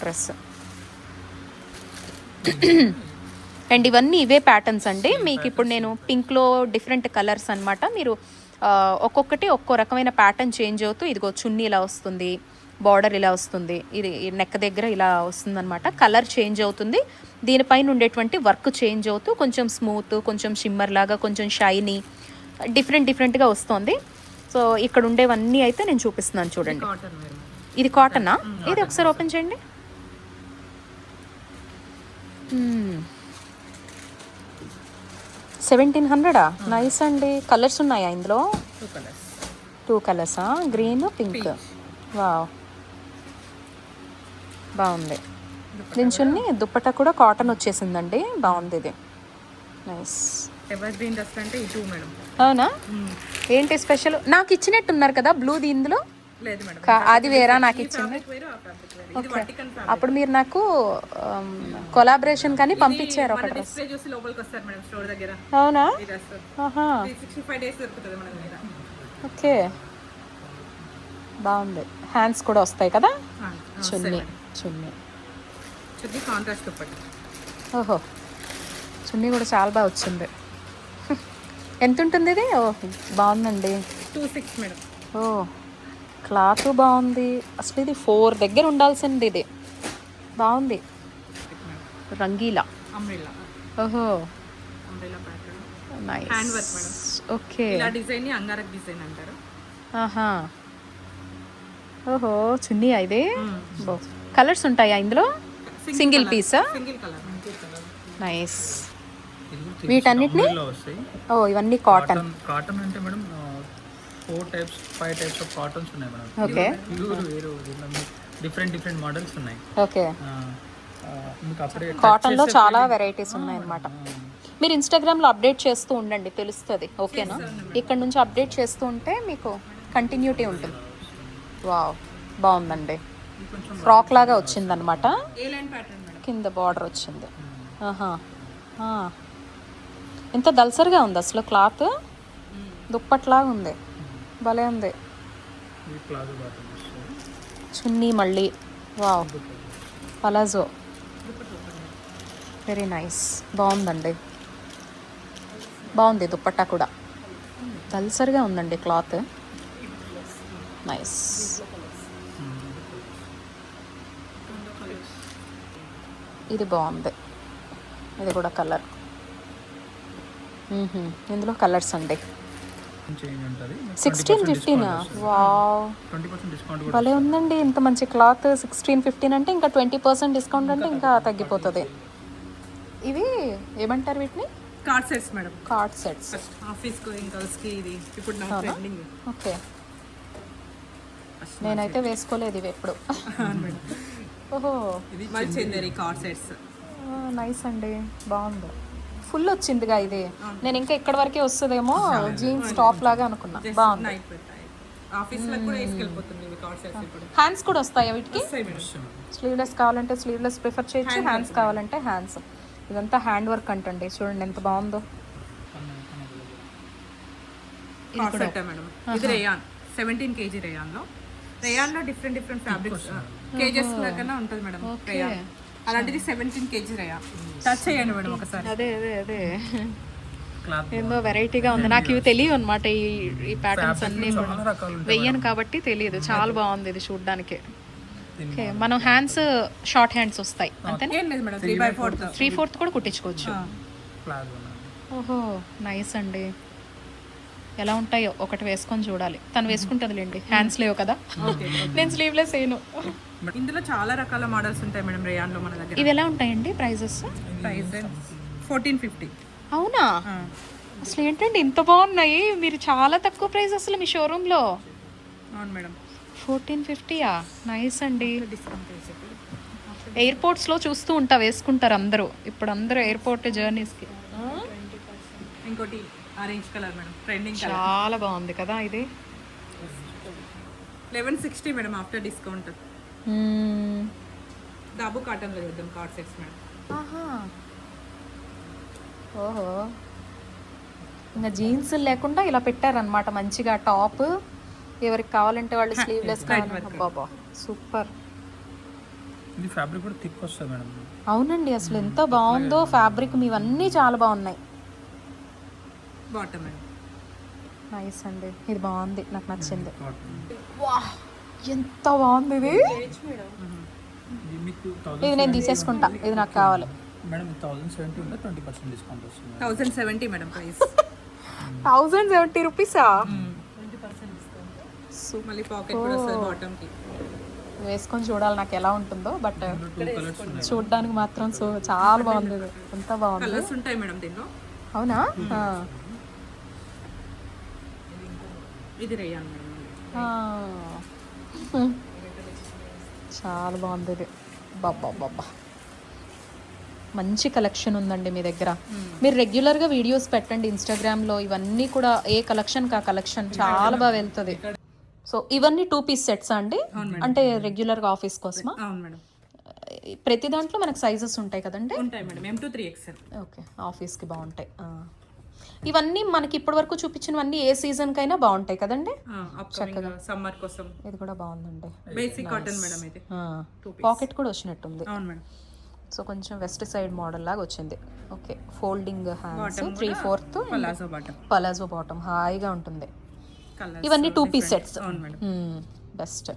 Dress. And ఇవన్నీ ఇవే patterns అండి. మీకు ఇప్పుడు నేను పింక్లో డిఫరెంట్ కలర్స్ అన్నమాట. మీరు ఒక్కొక్కటి ఒక్కో రకమైన ప్యాటర్న్ చేంజ్ అవుతూ ఇదిగో చున్నీ ఇలా వస్తుంది బార్డర్ ఇలా వస్తుంది ఇది నెక్ దగ్గర ఇలా వస్తుంది అనమాట కలర్ చేంజ్ అవుతుంది. దీనిపైన ఉండేటువంటి వర్క్ చేంజ్ అవుతూ కొంచెం స్మూత్ కొంచెం షిమ్మర్ లాగా కొంచెం షైనీ డిఫరెంట్ డిఫరెంట్గా వస్తుంది. సో ఇక్కడ ఉండేవన్నీ అయితే నేను చూపిస్తున్నాను చూడండి. ఇది కాటనా ఇది ఒకసారి ఓపెన్ చేయండి. సెవెంటీన్ హండ్రెడా? నైస్ అండి. కలర్స్ ఉన్నాయా ఇందులో? Two colours green pink wow బాగుంది. దీని చున్ని దుప్పట కూడా కాటన్ వచ్చేసిందండి. బాగుంది ఇది. నైస్ అవునా? ఏంటి స్పెషల్ నాకు ఇచ్చినట్టున్నారు కదా బ్లూది ఇందులో? అది వేరా నాకు ఇచ్చింది. అప్పుడు మీరు నాకు కొలాబరేషన్ కానీ పంపించారు ఒక డ్రెస్. అవునా? ఓకే. బాగుంది. హ్యాండ్స్ కూడా వస్తాయి కదా? చున్నీ చున్నీ. చున్నీ కాంట్రాస్ట్ దుప్పటి. ఓహో. చున్నీ కూడా చాలా బాగా వచ్చింది. ఎంత ఉంటుంది ఇది? ఓ బాగుందండి. Two six madam. ఓ. క్లాత్ బాగుంది. అసలు ఇది ఫోర్ దగ్గర ఉండాల్సింది ఇది. బాగుంది. రంగీలా. అంబ్రిల్లా. ఓహో. Umbrella pattern. Nice hand work madam okay. ఇలా డిజైన్ని అంగారక్ డిజైన్ అంటారు. ఆహా. ఓహో చున్నీ ఇది? కలర్స్ ఉంటాయా ఇందులో? సింగిల్ పీసా సింగిల్ కలర్ నైస్ వీటన్నిటిని? ఓ ఇవన్నీ కాటన్ కాటన్ కాటన్ అంటే madam four types five types of cottons ఉన్నాయి మేడం ఓకే ప్యూర్ వేరు డిఫరెంట్ డిఫరెంట్ మోడల్స్ ఉన్నాయి. ఓకే మీకు అప్పుడే కాటన్లో చాలా వెరైటీస్ ఉన్నాయి అన్నమాట మీరు ఇన్స్టాగ్రామ్లో అప్డేట్ చేస్తూ ఉండండి తెలుస్తుంది. ఓకేనా ఇక్కడ నుంచి అప్డేట్ చేస్తూ ఉంటే మీకు కంటిన్యూటీ ఉంటుంది. వావ్ బాగుందండి. ఫ్రాక్ లాగా లైన్ ప్యాటర్న్ మేడం కింద బార్డర్ వచ్చింది. ఎంత దల్సరిగా ఉంది అసలు క్లాత్. దుప్పట్లాగా ఉంది. భలే ఉంది. చున్నీ మళ్ళీ. వావ్. పలాజో. వెరీ నైస్ బాగుందండి. బాగుంది దుప్పట్టా కూడా. దల్సరిగా ఉందండి క్లాత్. నైస్ ఇది బాగుంది. ఇది కూడా కలర్. ఇందులో కలర్స్ అండి. సిక్స్టీన్ ఫిఫ్టీనా వావ్ భలే ఉందండి. ఇంత మంచి క్లాత్ సిక్స్టీన్ ఫిఫ్టీన్ అంటే ఇంకా ట్వంటీ పర్సెంట్ డిస్కౌంట్ అంటే ఇంకా తగ్గిపోతుంది. ఇవి ఏమంటారు వీటిని? Cord sets madam cord sets office going గర్ల్స్కి ఇది. ఇప్పుడు నా ట్రెండింగ్ ఓకే. నేనైతే వేసుకోలేదు ఇవి ఎప్పుడు. ఓహో. ఇది కార్డ్ సెట్స్ నైస్ అండి. బాగుంది. ఫుల్ వచ్చిందిగా ఇది. నేను ఇంకా ఇక్కడ వరకే వస్తుందేమో జీన్స్ టాప్ లాగా అనుకున్నా. బాగుంది. హ్యాండ్స్ కూడా వస్తాయా వీటికి? స్లీవ్లెస్ కావాలంటే స్లీవ్లెస్ ప్రిఫర్ చేయొచ్చు హ్యాండ్స్ కావాలంటే హ్యాండ్స్ ఇదంతా హ్యాండ్ వర్క్ అంటండి. చూడండి ఎంత బాగుందో. ఇది రేయాన్ సెవెంటీన్ కేజీ రేయాన్లో. రేయాన్లో డిఫరెంట్ డిఫరెంట్ ఫ్యాబ్రిక్స్ కేజెస్ కన్నా ఉంటుంది మేడం రేయాన్ అలాంటిది సెవెంటీన్ కేజీ రేయాన్ టచ్ చేయండి మేడం ఒకసారి. అదే అదే అదే. క్లాత్ ఏందో వెరైటీగా ఉంది. నాకు ఇవి తెలియదు అనమాట ఈ ఈ ప్యాటర్న్స్ అన్ని రకాలు ఉంటాయి వెయ్యను కాబట్టి తెలియదు. చాలా బాగుంది ఇది చూడడానికి. ఓకే మనం హ్యాండ్స్ షార్ట్ హ్యాండ్స్ వస్తాయి. అంతేనా? ఏం లేదు madam. Three fourth three fourth కూడా కుట్టించుకోవచ్చు. ప్లాజో ఓహో నైస్ అండి. ఎలా ఉంటాయో ఒకటి వేసుకొని చూడాలి. తను వేసుకుంటుందిలేండి. హ్యాండ్స్ లేవు కదా. నేను స్లీవ్లెస్ వేయను. ఇందులో చాలా రకాల మోడల్స్ ఉంటాయి మేడం రేయాన్లో మన దగ్గర. ఇవి ఎలా ఉంటాయండి ప్రైజెస్? ప్రైస్ ఫోర్టీన్ ఫిఫ్టీ అవునా? అసలు ఏంటండి ఇంత బాగున్నాయి? మీరు చాలా తక్కువ ప్రైస్ అసలు మీ షోరూంలో. అవును మేడం. ఫోర్టీన్ ఫిఫ్టీయా నైస్ అండి. ఎయిర్పోర్ట్స్లో చూస్తూ ఉంటా వేసుకుంటారు అందరూ. ఇప్పుడు అందరూ ఎయిర్పోర్ట్ జర్నీస్కి ఇంకోటి ఆరెంజ్ కలర్ మేడం. ట్రెండింగ్ చాలా బాగుంది కదా ఇది. Eleven sixty madam after discount దాబు కాటన్లో చూద్దాం కార్డ్ సెట్స్ మేడం ఓహో ఇంకా జీన్స్ లేకుండా ఇలా పెట్టారనమాట మంచిగా టాప్ ఎవరికి కావాలంటే వాళ్ళు స్లీవ్లెస్ బాబా సూపర్ ఇది ఫ్యాబ్రిక్ కూడా థిక్ వస్తుంది మేడం. అవునండి అసలు ఎంత బాగుందో ఫ్యాబ్రిక్ మీవన్నీ చాలా బాగున్నాయి. బాటమ్ నైస్ అండి ఇది బాగుంది నాకు నచ్చింది. కాటన్ వా ఎంత బాగుంది ఇది? ఇది నేను తీసేసుకుంటా. ఇది నాకు కావాలి. మేడం థౌసండ్ సెవెంటీ ఉంటే ట్వంటీ పర్సెంట్ డిస్కౌంట్ వస్తుంది. Thousand seventy madam price thousand seventy రూపీసా మళ్ళీ పాకెట్ కూడా వస్తుంది బాటమ్కి వేసుకొని చూడాలి నాకు ఎలా ఉంటుందో బట్ చూడడానికి మాత్రం సో చాలా బాగుంది ఎంత బాగుంది? కలర్స్ ఉంటాయి మేడం దీనిలో అవునా? ఆ. ఇది రేయాన్ మేడం. ఆ. చాలా బాగుంది ఇది. బాబా బాబా మంచి కలెక్షన్ ఉందండి మీ దగ్గర. మీరు రెగ్యులర్గా వీడియోస్ పెట్టండి ఇన్స్టాగ్రామ్లో ఇవన్నీ కూడా ఏ కలెక్షన్ కా కలెక్షన్ చాలా బాగా వెళ్తుంది. సో ఇవన్నీ టూ పీస్ సెట్స్ అండి? అంటే రెగ్యులర్గా ఆఫీస్ కోసమా? ప్రతి దాంట్లో మనకు సైజెస్ ఉంటాయి కదండి? ఉంటాయి madam. M to three XL okay ఆఫీస్కి బాగుంటాయి. ఇవన్నీ మనకి ఇప్పటి వరకు చూపించినవన్నీ ఏ సీజన్కైనా బాగుంటాయి కదండి? అప్కమింగ్ సమ్మర్ కోసం. ఇది కూడా బాగుందండి. బేసిక్ కాటన్ మేడం ఇది పాకెట్ కూడా వచ్చినట్టుంది. అవును మేడం సో కొంచెం వెస్ట్ సైడ్ మోడల్ లాగా వచ్చింది. Okay folding hands three fourth palazzo bottom palazzo bottom హాయిగా ఉంటుంది. ఇవన్నీ టూ పీస్ సెట్స్ అవును మేడం బెస్ట్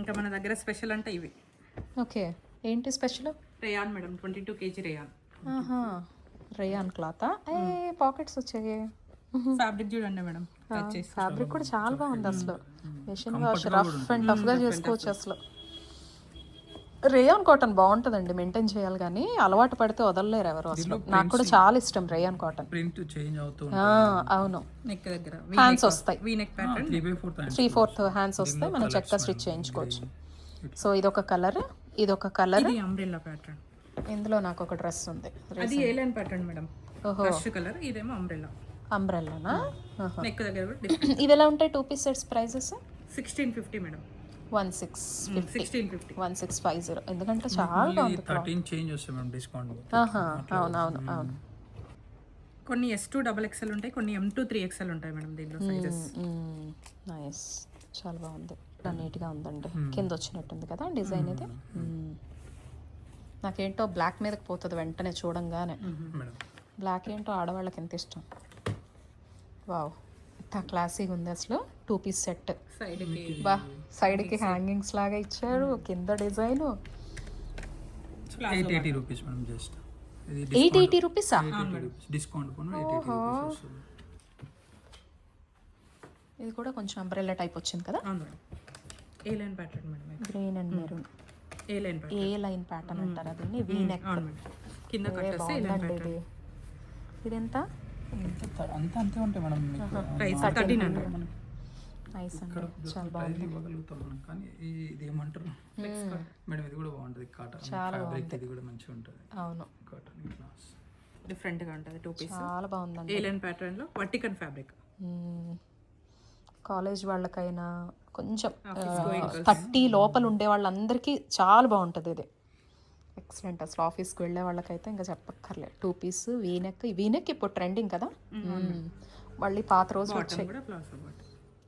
ఇంకా మన దగ్గర స్పెషల్ అంటే ఇవి. ఓకే ఏంటి special rayon madam twenty two KG rayon rayon క్లాతా. ఏ పాకెట్స్ వచ్చాయి. ఫ్యాబ్రిక్ చూడండి మేడం. ఫ్యాబ్రిక్ కూడా చాలా బాగుంది అసలు. మెషిన్ వాష్ రఫ్ అండ్ టఫ్గా చేసుకోవచ్చు అసలు. రేయాన్ కాటన్ బాగుంటుందండి మెయింటైన్ చేయాలి కానీ అలవాటు పడితే వదలలేరు ఎవరు అసలు. నాకు కూడా చాలా ఇష్టం రేయాన్ కాటన్. ప్రింట్ చేంజ్ అవుతూ ఆ, అవును. నెక్ దగ్గర. హ్యాండ్స్ వస్తాయి. V neck pattern three fourth hands వస్తాయి. మనం చక్కగా స్టిచ్ చేయించుకోవచ్చు సో ఇదొక కలర్ ఇదొక కలర్ ఇది అంబ్రెల్లా ప్యాటర్న్ ఇందులో నాకు ఒక డ్రెస్ ఉంది అది ఏ లైన్ ప్యాటర్న్ మేడం. ఓహో. ఫస్ట్ కలర్ ఇదేమో అంబ్రెల్లా అంబ్రెల్లానా నెక్ దగ్గర కూడా డిఫరెంట్ ఇవి ఎలా ఉంటాయి two piece sets prices sixteen fifty madam. One six sixteen fifty one six five zero ఎందుకంటే చాలా బాగుంది థర్టీన్ చేంజ్ వస్తుంది మేడం డిస్కౌంట్ అవును అవును అవును. కొన్ని ఎస్ టూ డబల్ ఎక్స్ఎల్ ఉంటాయి కొన్ని ఎం టూ త్రీ ఎక్స్ఎల్ ఉంటాయి మేడం దీనిలో సైజెస్ నైస్ చాలా బాగుంది. చాలా నీట్గా ఉందండి. కింద వచ్చినట్టుంది కదా డిజైన్ ఇది. మ్మ్. నాకేంటో బ్లాక్ మీదకి పోతుంది వెంటనే చూడంగానే. బ్లాక్ ఏంటో ఆడవాళ్ళకి ఎంత ఇష్టం? వావ్ ఇంత క్లాసీగా ఉంది అసలు. టూ పీస్ సెట్ సైడ్ బా సైడ్కి హ్యాంగింగ్స్ లాగా ఇచ్చారు కింద design eight eighty rupees just eight eighty రూపీసా discount ఇది కూడా కొంచెం అంబ్రెల్లా టైప్ వచ్చింది కదా? అవును madam. A line pattern madam ఇది. Green and maroon A line pattern A line pattern అంటారు అదని వీ నెక్ కింద కట్టేస్తే ఏ లైన్ బాగుందండి ఇది. ఇదెంత? అంతా అంతా అంతే ఉంటాయి madam price thirteen hundred nice అండి. చాలా బాగుంది. కానీ ఇది ఏమంటారు? మేడం ఇది కూడా బాగుంటుంది. కాటన్ ఫ్యాబ్రిక్ ఇది కూడా మంచిగా ఉంటుంది. అవును. కాటన్ ఇట్లా డిఫరెంట్గా ఉంటుంది. టూ పీస్ చాలా బాగుందండి. ఏ లైన్ ప్యాటర్న్లో వర్టికన్ ఫ్యాబ్రిక్. కాలేజ్ వాళ్ళకైనా కొంచెం థర్టీ లోపల ఉండే వాళ్ళందరికీ చాలా బాగుంటుంది ఇది. ఎక్సలెంట్ అసలు ఆఫీస్కి వెళ్ళే వాళ్ళకైతే ఇంకా చెప్పక్కర్లే two piece v neck v neck ఇప్పుడు ట్రెండింగ్ కదా. మళ్ళీ పాత రోజు వచ్చాయి.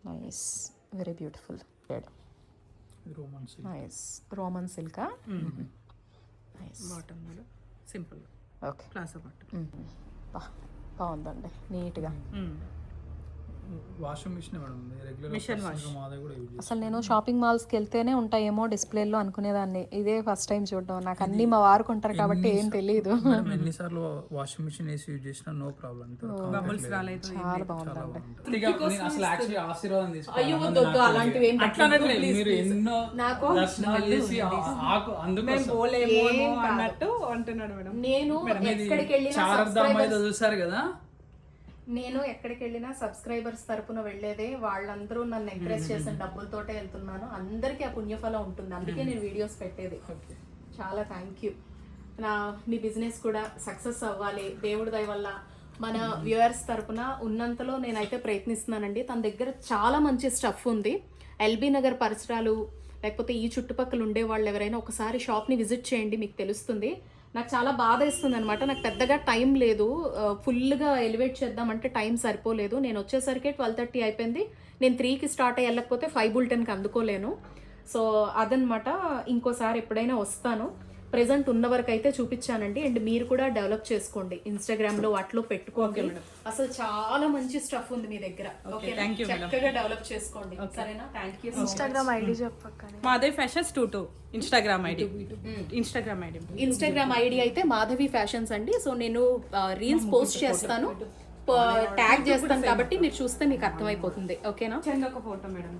Nice very beautiful nice Roman సిల్కా nice simple okay బాగుందండి. నీట్గా వాషింగ్ మిషన్ మేడం రెగ్యులర్ మా దగ్గర కూడా యూజ్ అసలు నేను షాపింగ్ మాల్స్కి వెళ్తేనే ఉంటాయేమో డిస్ప్లేలో అనుకునేదాన్ని. ఇదే ఫస్ట్ టైం చూడడం. నాకు అన్ని మా వారు కొంటారు కాబట్టి ఏం తెలియదు మేడం ఎన్నిసార్లు వాషింగ్ మిషన్ వేసి యూజ్ చేసినా నో ప్రాబ్లం. బబుల్స్ రాలేదు చాలా బాగుందండి అసలు యాక్చువల్లీ ఆశీర్వాదం అలాంటివి ఏం మీరు ఎన్నో దర్శనాలు చేసి ఆకు అందుకోసం. పోలేమో అన్నట్టు అంటున్నాడు మేడం. నేను ఎక్కడికి వెళ్ళినా చూసారు కదా? నేను ఎక్కడికి వెళ్ళినా సబ్స్క్రైబర్స్ తరపున వెళ్ళేదే వాళ్ళందరూ నన్ను ఎంకరేజ్ చేసిన డబ్బులతోటే వెళ్తున్నాను. అందరికీ ఆ పుణ్యఫలం ఉంటుంది. అందుకే నేను వీడియోస్ పెట్టేది. చాలా థ్యాంక్ యూ నా మీ బిజినెస్ కూడా సక్సెస్ అవ్వాలి. దేవుడి దయ వల్ల మన వ్యూయర్స్ తరపున ఉన్నంతలో నేనైతే ప్రయత్నిస్తున్నానండి. తన దగ్గర చాలా మంచి స్టఫ్ ఉంది. ఎల్బీ నగర్ పరిసరాలు లేకపోతే ఈ చుట్టుపక్కల ఉండే వాళ్ళు ఎవరైనా ఒకసారి షాప్ని విజిట్ చేయండి మీకు తెలుస్తుంది. నాకు చాలా బాధ ఇస్తుంది అనమాట నాకు పెద్దగా టైం లేదు. ఫుల్గా ఎలివేట్ చేద్దామంటే టైం సరిపోలేదు. నేను వచ్చేసరికి ట్వెల్వ్ థర్టీ అయిపోయింది. నేను త్రీకి స్టార్ట్ అయ్యి వెళ్ళకపోతే ఫైవ్ బుల్టెన్కి అందుకోలేను. సో అదనమాట ఇంకోసారి ఎప్పుడైనా వస్తాను. ప్రెసెంట్ ఉన్న వరకు అయితే చూపించానండి. అండ్ మీరు కూడా డెవలప్ చేసుకోండి. ఇన్స్టాగ్రామ్లో వాటిలో పెట్టుకోండి. అసలు చాలా మంచి స్టఫ్ ఉంది మీ దగ్గర. ఓకే. చక్కగా డెవలప్ చేసుకోండి. సరేనా? థ్యాంక్ యూ ఇన్స్టాగ్రామ్ ఐడి చెప్పక్కనే మాదే fashions two two. Instagram ID. Instagram ID. Instagram ID అయితే మాధవి ఫ్యాషన్స్ అండి. సో నేను రీల్స్ పోస్ట్ చేస్తాను. ట్యాగ్ చేస్తాను కాబట్టి మీరు చూస్తే మీకు అర్థమైపోతుంది. ఓకేనా? ఒక ఫోటో మేడం.